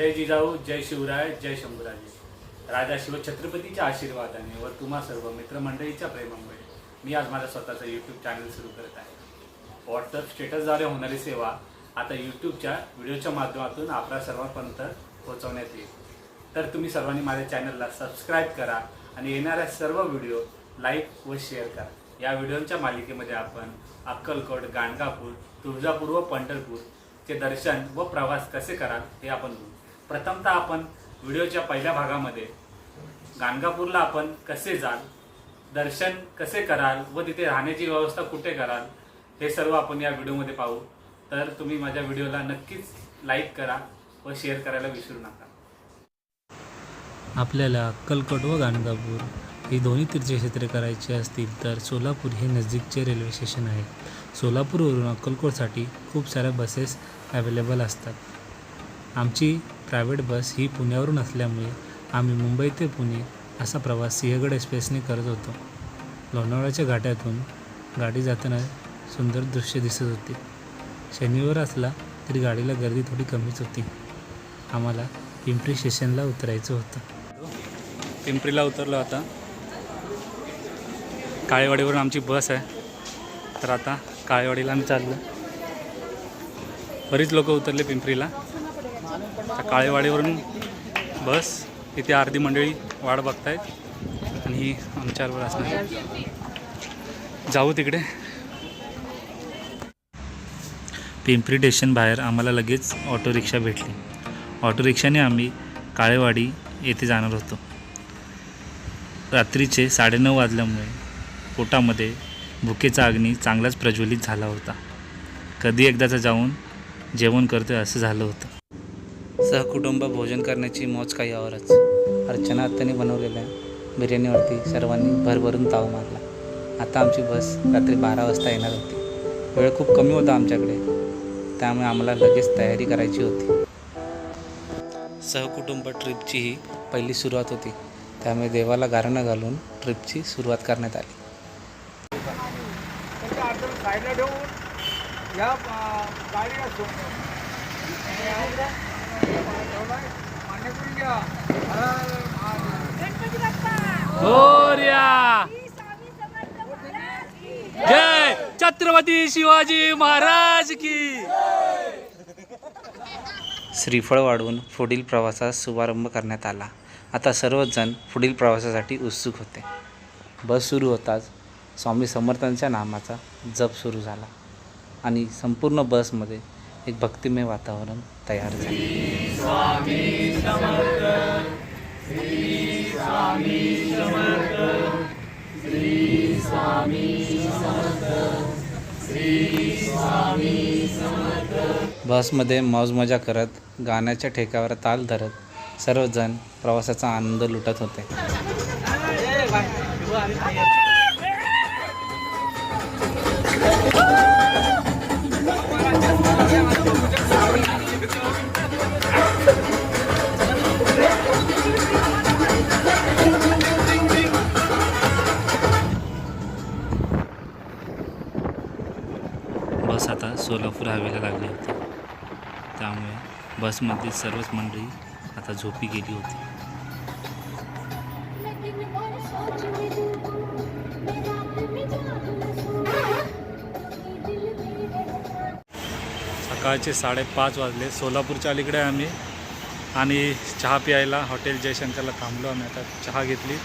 जय जिजाऊ जय शिवराय जय शंभूराजे. राजा शिवछत्रपतीच्या आशीर्वादाने व तुम्हा सर्व मित्रमंडळीच्या प्रेमामुळे मी आज माझा स्वतःचा यूट्यूब चॅनल सुरू करत आहे. व्हॉट्सअप स्टेटसद्वारे होणारी सेवा आता यूट्यूबच्या व्हिडिओच्या माध्यमातून आपल्या सर्वांपर्यंत पोहोचवण्यात येईल. तर तुम्ही सर्वांनी माझ्या चॅनलला सबस्क्राईब करा आणि येणाऱ्या सर्व व्हिडिओ लाईक व शेअर करा. या व्हिडिओच्या मालिकेमध्ये आपण अक्कलकोट गाणगापूर तुळजापूर व पंढरपूरचे दर्शन व प्रवास कसे कराल हे आपण बघू. प्रथमतः आपण व्हिडिओच्या पहिल्या भागामध्ये गाणगापूरला आपण कसे जाल दर्शन कसे कराल व तिथे राहण्याची व्यवस्था कुठे कराल हे सर्व आपण या व्हिडिओमध्ये पाहू. तर तुम्ही माझ्या व्हिडिओला नक्कीच लाईक करा व शेअर करायला विसरू नका. आपल्याला अक्कलकोट व गाणगापूर ही दोन्ही तीर्थक्षेत्रे करायची असतील तर सोलापूर हे नजीकचे रेल्वे स्टेशन आहे. सोलापूरवरून अक्कलकोटसाठी खूप साऱ्या बसेस अवेलेबल असतात. आमची प्रायव्हेट बस ही पुण्यावरून असल्यामुळे आम्ही मुंबई ते पुणे असा प्रवास सिंहगड एक्सप्रेसने करत होतो. लोणावळ्याच्या घाटातून गाडी जाताना सुंदर दृश्य दिसत होते. शनिवार असला तरी गाडीला गर्दी थोडी कमीच होती. आम्हाला पिंपरी स्टेशनला उतरायचं होतं. पिंपरीला उतरलो आता. काळेवाडीवरून आमची बस आहे. तर आता काळेवाडीला आम्ही चाललो. बरीच लोक उतरले पिंपरीला. आता काळेवाडीवरून बस इथे अर्धी मंडळी वाट बघतायत आणि ही आमच्यावर असणार. जाऊ तिकडे. पिंपरी स्टेशन बाहेर आम्हाला लगेच ऑटो रिक्षा भेटली. ऑटो रिक्षाने आम्ही काळेवाडी येथे जाणार होतो. रात्रीचे साडेनऊ वाजल्यामुळे पोटामध्ये भुकेचा अग्नी चांगलाच प्रज्वलित झाला होता. कधी एकदाचं जाऊन जेवण करतोय असं झालं होतं. सहकुटुंब भोजन करण्याची मौज काही आवरच. अर्चना आत्ताने बनवलेल्या बिर्याणीवरती सर्वांनी भरभरून ताव मारला. आता आमची बस रात्री बारा वाजता येणार होती. वेळ खूप कमी होता आमच्याकडे. त्यामुळे आम्हाला लगेच तयारी करायची होती. सहकुटुंब ट्रिपची ही पहिली सुरुवात होती. त्यामुळे देवाला गारणं घालून ट्रिपची सुरुवात करण्यात आली. ठेवून या जय छत्रपती शिवाजी महाराज की! श्रीफळ वाढवून पुढील प्रवासास शुभारंभ करण्यात आला. आता सर्वच जण पुढील प्रवासासाठी उत्सुक होते. बस सुरू होताच स्वामी समर्थांच्या नामाचा जप सुरू झाला आणि संपूर्ण बसमध्ये एक भक्तिमय वातावरण तयार झाले. बसमध्ये मौज मजा करत गाण्याच्या ठेक्यावर ताल धरत सर्वजण प्रवासाचा आनंद लुटत होते. बस आता सोलापूर हवेला लागली होती. त्यामुळे बसमधली सर्वच मंडळी आता झोपी गेली होती. सकाळचे साडेपाच वाजले. सोलापूरच्या अलीकडे आम्ही. आणि चहा प्यायला हॉटेल जयशंकरला थांबलो आम्ही. आता चहा घेतली.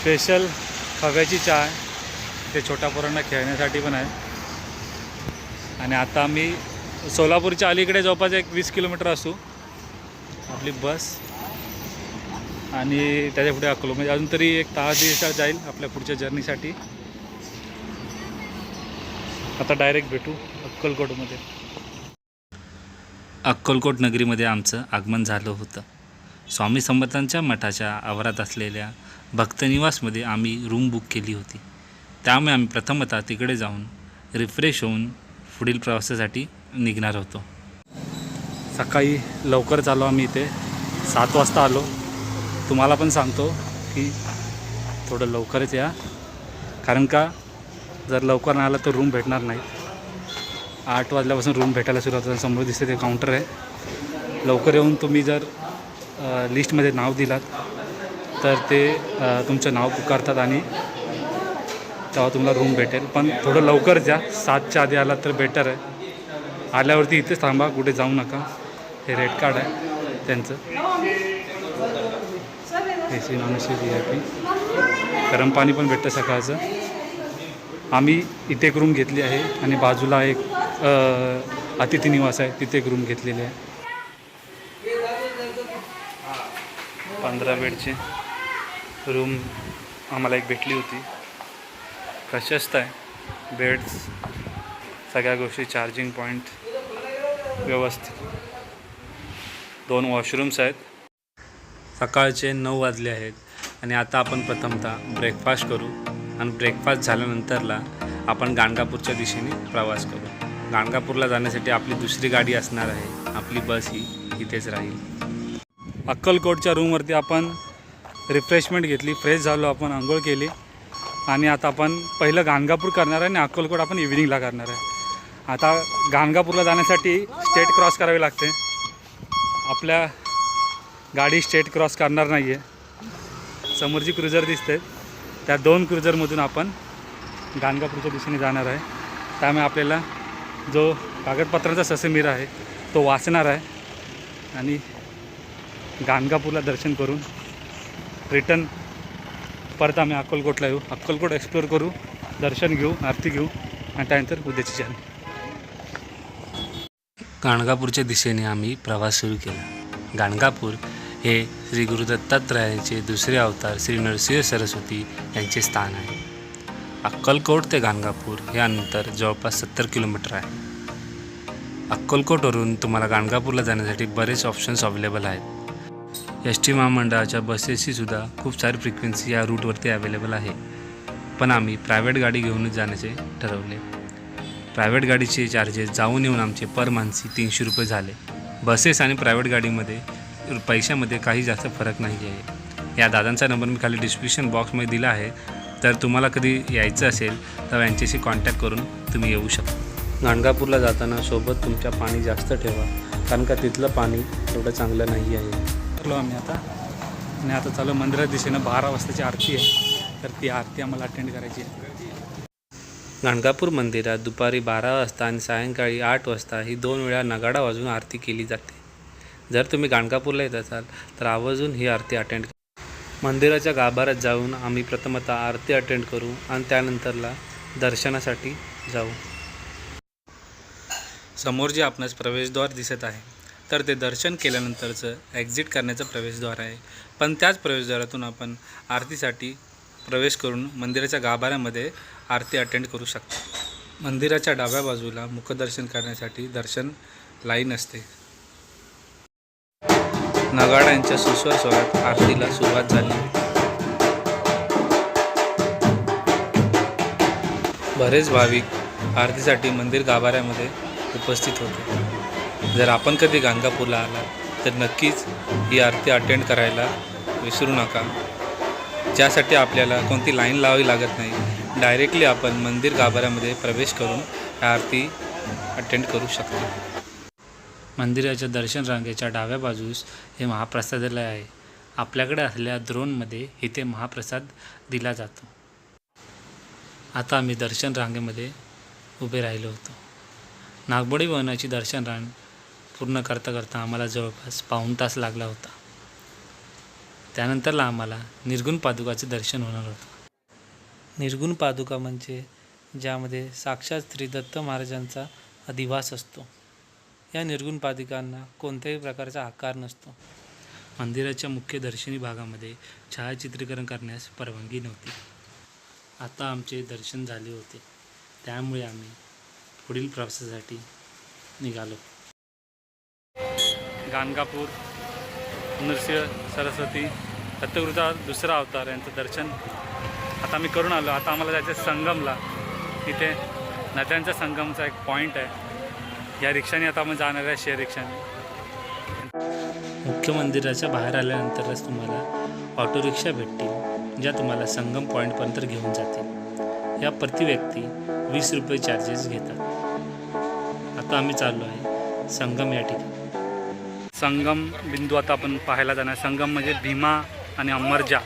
स्पेशल खव्याची चहा आहे. ते छोट्या पोरांना खेळण्यासाठी पण आहे. आणि आता आम्ही सोलापूरच्या अलीकडे जवळपास एक वीस किलोमीटर असू. आपली बस. आणि त्याच्या पुढे अकोलो. म्हणजे अजून तरी एक तास दिवसात जाईल आपल्या पुढच्या जर्नीसाठी आता डायरेक्ट भेटू. अक्कलकोटमध्ये. अक्कलकोट नगरीमध्ये आमचं आगमन झालं होतं. स्वामी समर्थांच्या मठाच्या आवारात असलेल्या भक्तनिवासमध्ये आम्ही रूम बुक केली होती. त्यामुळे आम्ही प्रथमतः तिकडे जाऊन रिफ्रेश होऊन पुढील प्रवासासाठी निघणार होतो. सकाळी लवकरच आलो आम्ही इथे. सात वाजता आलो. तुम्हाला पण सांगतो की थोडं लवकरच या. कारण का जर लवकर नाही आलं तर रूम भेटणार नाही आठ वाजल्यापासून रूम भेटायला सुरुवात होते. समोर दिसते ते काउंटर आहे. लवकर येऊन तुम्ही जर लिस्टमध्ये नाव दिलात तर ते तुमचं नाव पुकारतात आणि तेव्हा तुम्हाला रूम भेटेल. पण थोडं लवकर द्या सातच्या आधी आलात तर बेटर आहे. आल्यावरती इथेच थांबा. कुठे जाऊ नका. हे रेड कार्ड आहे. त्यांचं. A C non A C V I P गरम पाणी पण भेटतं सकाळचं. आम्ही इथे एक रूम घेतली आहे आणि बाजूला एक अतिथी निवास आहे तिथे एक रूम घेतलेली आहे. पंधरा बेडची रूम आम्हाला एक भेटली होती. प्रशस्त आहे. बेड्स सगळ्या गोष्टी चार्जिंग पॉईंट व्यवस्थित. दोन वॉशरूम्स आहेत. सकाळचे नऊ वाजले आहेत आणि आता आपण प्रथमतः ब्रेकफास्ट करू. आणि ब्रेकफास्ट झाल्यानंतरला आपण गाणगापूरच्या दिशेने प्रवास करू. गाणगापूरला जाण्यासाठी आपली दुसरी गाडी असणार आहे. आपली बस ही इथेच राहील. अक्कलकोटच्या रूमवरती आपण रिफ्रेशमेंट घेतली फ्रेश झालो आपण आंघोळ केली. आणि आता आपण पहिलं गाणगापूर करणार आहे आणि अक्कलकोट आपण इव्हिनिंगला करणार आहे. आता गाणगापूरला जाण्यासाठी स्टेट क्रॉस करावी लागते. आपल्या गाडी स्टेट क्रॉस करणार नाही आहे समोरची क्रुझर दिसते त्या दोन क्रुझरमधून आपण गाणगापूरच्या दिशेने जाणार आहे. त्यामुळे आपल्याला जो कागदपत्रांचा ससेमीर आहे तो वाचणार आहे. आणि गाणगापूरला दर्शन करून रिटर्न परत आम्ही अक्कलकोटला येऊ. अक्कलकोट एक्सप्लोअर करू दर्शन घेऊ आरती घेऊ आणि त्यानंतर उद्याची जर्नी गाणगापूरच्या दिशेने आम्ही प्रवास सुरू केला. गाणगापूर हे श्री गुरु दत्तात्रयाचे दुसरे अवतार श्री नरसिंह सरस्वती यांचे स्थान आहे. अक्कलकोट ते गाणगापूर हे अंतर जवळपास सत्तर किलोमीटर आहे. अक्कलकोटवरून तुम्हाला गाणगापूरला जाण्यासाठी बरेच ऑप्शन्स अवेलेबल आहेत. एस टी महामंडळाच्या बसेसची सुद्धा खूप सारी फ्रिक्वेन्सी या रूटवरती अवेलेबल आहे. पण आम्ही प्रायव्हेट गाडी घेऊनच जाण्याचे ठरवले. प्रायव्हेट गाडीचे चार्जेस जाऊन येऊन आमचे पर मानसी तीनशे रुपये झाले. बसेस आणि प्रायव्हेट गाडीमध्ये पैशामध्ये काही जास्त फरक नाही आहे या दादांचा नंबर मी खाली डिस्क्रिप्शन बॉक्समध्ये दिला आहे. तर तुम्हाला कधी यायचं असेल तर यांच्याशी कॉन्टॅक्ट करून तुम्ही येऊ शकता. गाणगापूरला जाताना सोबत तुमच्या पाणी जास्त ठेवा कारण का तिथलं पाणी एवढं चांगलं नाही आहे. उतरलो आम्ही आता. आणि आता चालू मंदिरात दिशेनं बारा वाजताची आरती आहे. तर ती आरती आम्हाला अटेंड करायची आहे. गाणगापूर मंदिरात दुपारी बारा वाजता आणि सायंकाळी आठ वाजता ही दोन वेळा नगाडा वाजून आरती केली जाते. जर तुम्ही गाणगापूरला येत असाल तर आवर्जून ही आरती अटेंड मंदिराच्या गाभाऱ्यात जाऊन आम्ही प्रथमतः आरती अटेंड करू आणि त्यानंतरला दर्शनासाठी जाऊ. समोर जे आपणास प्रवेशद्वार दिसत आहे तर ते दर्शन केल्यानंतरचं एक्झिट करण्याचं प्रवेशद्वार आहे. पण त्याच प्रवेशद्वारातून आपण आरतीसाठी प्रवेश करून मंदिराच्या गाभाऱ्यामध्ये आरती अटेंड करू शकतो. मंदिराच्या डाव्या बाजूला मुखदर्शन करण्यासाठी दर्शन लाईन असते. नगाड्यांच्या सुस्वर स्वरात आरतीला सुरुवात झाली. बरेच भाविक आरतीसाठी मंदिर गाभाऱ्यामध्ये उपस्थित होते. जर आपण कधी गाणगापूरला आला तर नक्कीच ही आरती अटेंड करायला विसरू नका. ज्यासाठी आपल्याला कोणती लाईन लावावी लागत नाही डायरेक्टली आपण मंदिर गाभाऱ्यामध्ये प्रवेश करून आरती अटेंड करू शकतो. मंदिराच्या दर्शन रांगेच्या डाव्या बाजूस हे महाप्रसादालय आहे. आपल्याकडे असलेल्या द्रोणमध्ये इथे महाप्रसाद दिला जातो. आता आम्ही दर्शन रांगेमध्ये उभे राहिलो होतो. नागबोडी भवनाची दर्शन रांग पूर्ण करता करता आम्हाला जवळपास पाऊण तास लागला होता. त्यानंतरला आम्हाला निर्गुण पादुकाचे दर्शन होणार होतं. निर्गुण पादुका म्हणजे ज्यामध्ये साक्षात श्री दत्त महाराजांचा अधिवास असतो. या निर्गुण पादिकांना कोणत्याही प्रकारचा आकार नसतो. मंदिराच्या मुख्य दर्शनी भागामध्ये छायाचित्रीकरण करण्यास परवानगी नव्हती. आता आमचे दर्शन झाले होते. त्यामुळे आम्ही पुढील प्रवासासाठी निघालो. गाणगापूर नृसिंह सरस्वती दत्तगुरूचा दुसरा अवतार यांचं दर्शन आता आम्ही करून आलो. आता आम्हाला जायचं संगमला. तिथे नद्यांचा संगमचा एक पॉईंट आहे. या रिक्षाने आता आपण जाणार आहे शेअर रिक्षाने. मुख्य मंदिराच्या बाहेर आल्यानंतरच तुम्हाला ऑटो रिक्षा भेटतील ज्या तुम्हाला संगम पॉईंटपर्यंत घेऊन जातील. या प्रति व्यक्ती वीस रुपये चार्जेस घेतात. आता आम्ही चाललो आहे संगम या ठिकाणी. संगम बिंदू आता आपण पाहायला जाणार. संगम म्हणजे भीमा आणि अमरजा.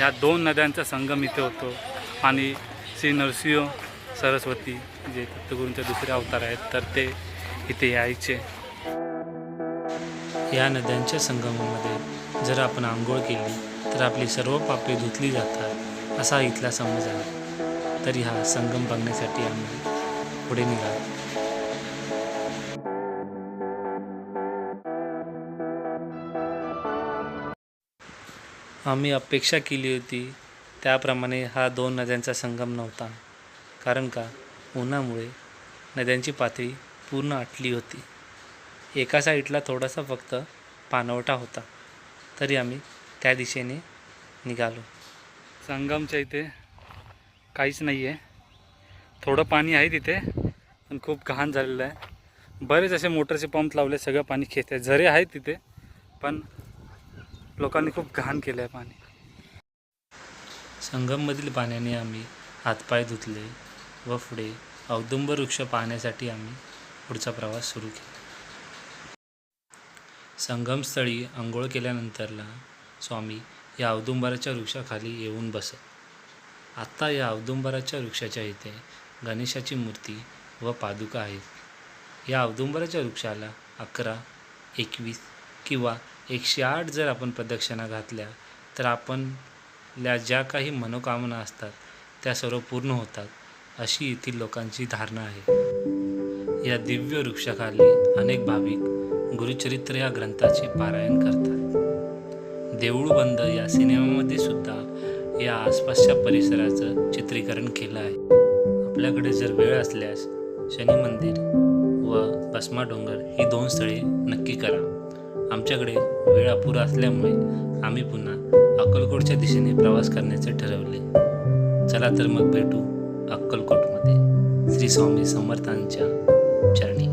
या दोन नद्यांचा संगम इथे होतो. आणि श्री नरसिंह सरस्वती जे दत्तगुरूंचे दुसरे अवतार आहेत तर ते इथे यायचे. या नद्यांच्या संगमामध्ये जर आपण आंघोळ केली तर आपली सर्व पापे धुतली जातात असा इथला समज आहे. तरी हा संगम बघण्यासाठी आम्ही पुढे निघालो. आम्ही अपेक्षा केली होती त्याप्रमाणे हा दोन नद्यांचा संगम नव्हता. कारण का? उन्हामुळे नद्यांची पातळी पूर्ण आटली होती. एका साईडला थोडासा फक्त पाणवठा होता. तरी आम्ही त्या दिशेने निघालो. संगमच्या इथे काहीच नाही आहे थोडं पाणी आहे तिथे पण खूप घाण झालेलं आहे. बरेच असे मोटरचे पंप लावले सगळं पाणी खेच आहे. झरे आहेत तिथे पण लोकांनी खूप घाण केलं आहे पाणी. संगममधील पाण्याने आम्ही हातपाय धुतले व पुढे औदुंबर वृक्ष पाहण्यासाठी आम्ही पुढचा प्रवास सुरू केला. संगमस्थळी आंघोळ केल्यानंतरला स्वामी या औदुंबराच्या वृक्षाखाली येऊन बसत. आत्ता या औदुंबराच्या वृक्षाच्या इथे गणेशाची मूर्ती व पादुका आहेत. या औदुंबराच्या वृक्षाला अकरा एकवीस किंवा एकशे आठ जर आपण प्रदक्षिणा घातल्या तर आपणल्या ज्या काही मनोकामना असतात त्या सर्व पूर्ण होतात अशी येथील लोकांची धारणा आहे. या दिव्य वृक्षाखाली अनेक भाविक गुरुचरित्र या ग्रंथाचे पारायण करतात. देऊळ बंद या सिनेमामध्ये सुद्धा या आसपासच्या परिसराचं चित्रीकरण केलं आहे. आपल्याकडे जर वेळ असल्यास शनी मंदिर व भस्मा डोंगर ही दोन स्थळे नक्की करा. आमच्याकडे वेळ अपुरा असल्यामुळे आम्ही पुन्हा अक्कलकोटच्या दिशेने प्रवास करण्याचे ठरवले. चला तर मग भेटू अक्कलकोटमध्ये. श्री स्वामी समर्थांच्या journey.